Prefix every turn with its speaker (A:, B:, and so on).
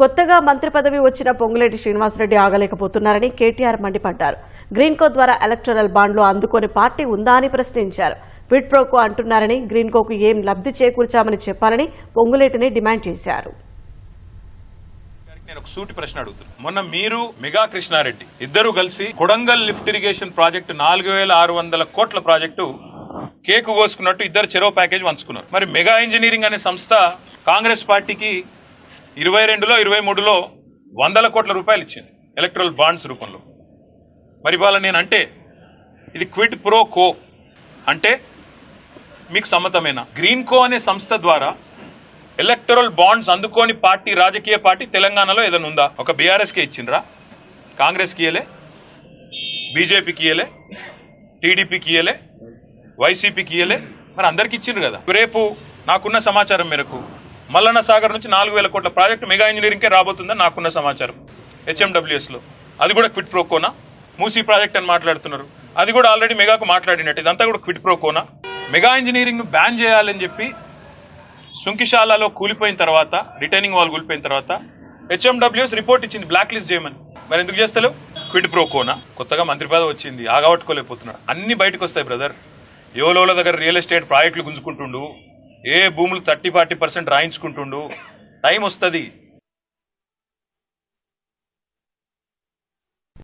A: కొత్తగా మంత్రి పదవి వచ్చిన పొంగులేటి శ్రీనివాసరెడ్డి ఆగలేకపోతున్నారని కేటీఆర్ మండిపడ్డారు. గ్రీన్ కో ద్వారా ఎలక్టోరల్ బాండ్లు అందుకొని పార్టీ ఉందా అని ప్రశ్నించారు. విడ్ప్రోకో అంటున్నారని గ్రీన్ కోకు ఏం లబ్ధి చేకూర్చామని చెప్పాలని పొంగులేటిని డిమాండ్ చేశారు.
B: నేను ఒక సూటి ప్రశ్న అడుగుతున్నాను మొన్న మీరు మెగా కృష్ణారెడ్డి ఇద్దరు కలిసి కొడంగల్ లిఫ్ట్ ఇరిగేషన్ ప్రాజెక్టు నాలుగు వేల ఆరు వందల కోట్ల ప్రాజెక్టు కేకు కోసుకున్నట్టు ఇద్దరు చెరో ప్యాకేజ్ పంచుకున్నారు. మరి మెగా ఇంజనీరింగ్ అనే సంస్థ కాంగ్రెస్ పార్టీకి ఇరవై రెండులో ఇరవై మూడులో వందల కోట్ల రూపాయలు ఇచ్చింది ఎలక్ట్రల్ బాండ్స్ రూపంలో. మరి ఇవాళ నేనంటే ఇది క్విడ్ ప్రో కో అంటే మీకు సమ్మతమైన? గ్రీన్ కో అనే సంస్థ ద్వారా ఎలక్టరల్ బాండ్స్ అందుకోని పార్టీ రాజకీయ పార్టీ తెలంగాణలో ఏదైనా ఉందా? ఒక బీఆర్ఎస్కే ఇచ్చిండ్రా? కాంగ్రెస్కి ఇయలే బీజేపీకి ఇయలే టీడీపీకి ఇయలే వైసీపీకి ఇయలే మరి అందరికి ఇచ్చిండ్రు కదా. రేపు నాకున్న సమాచారం మేరకు మల్లన్న సాగర్ నుంచి నాలుగు వేల కోట్ల ప్రాజెక్టు మెగా ఇంజనీరింగ్కే రాబోతుందని నాకున్న సమాచారం. హెచ్ఎండబ్ల్యూఎస్లో. అది కూడా క్విట్ ప్రోకోనా మూసీ ప్రాజెక్ట్ అని మాట్లాడుతున్నారు. అది కూడా ఆల్రెడీ మెగాకు మాట్లాడినట్టు. ఇదంతా కూడా క్విట్ ప్రోకోనా మెగా ఇంజనీరింగ్ను బ్యాన్ చేయాలని చెప్పి సుంకిశాలలో కూలిపోయిన తర్వాత రిటైనింగ్ వాల్ కూలిపోయిన తర్వాత హెచ్ఎండబ్ల్యూఎస్ రిపోర్ట్ ఇచ్చింది బ్లాక్ లిస్ట్ చేయమని. మరి ఎందుకు చేస్తలేవు? క్విడ్ ప్రోకోనా కొత్తగా మంత్రి పదవి వచ్చింది ఆగబట్టుకోలేకపోతున్నాడు అన్ని బయటకు వస్తాయి బ్రదర్. ఎవలోల దగ్గర రియల్ ఎస్టేట్ ప్రాజెక్టులు గుంజుకుంటుండు. ఏ భూములు థర్టీ ఫార్టీ పర్సెంట్ రాయించుకుంటుండు? టైం వస్తుంది.